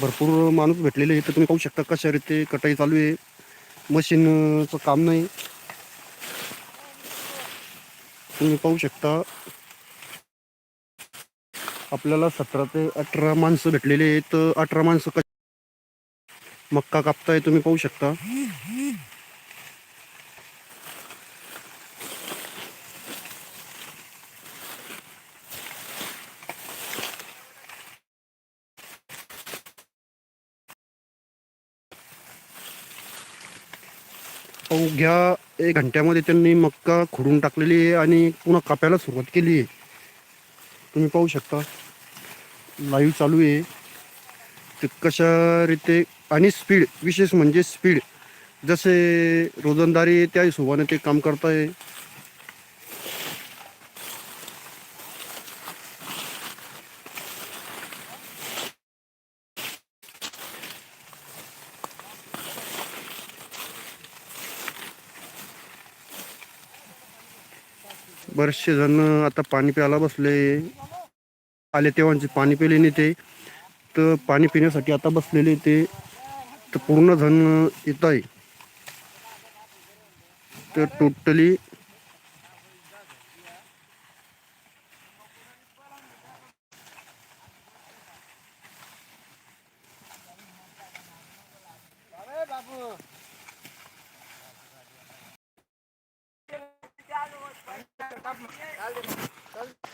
भरपूर माणूस भेटलेले आहे तर तुम्ही पाहू शकता कशा रीते कटाई चालू आहे. मशीनचं काम नाही. तुम्ही पाहू शकता. आपल्याला सतरा ते अठरा माणसं भेटलेले आहेत. अठरा माणसं कश मक्का कापताय तुम्ही पाहू शकता. अवघ्या एक घंट्यामध्ये त्यांनी मक्का खोडून टाकलेली आहे आणि पुन्हा कापायला सुरुवात केली आहे. तुम्ही पाहू शकता. लाईव्ह चालू आहे. ते कशा रीते आणि स्पीड विशेष म्हणजे स्पीड. जसे रोजंदारी त्या हिशोबाने ते काम करताय. बरेचसे जण आता पाणी प्यायला बसले. आले तेव्हाचे पाणी पिले नाही ते. तर पाणी पिण्यासाठी आता बसलेले ते. तर पूर्ण जण येत आहे. तर टोटली Dale, dale.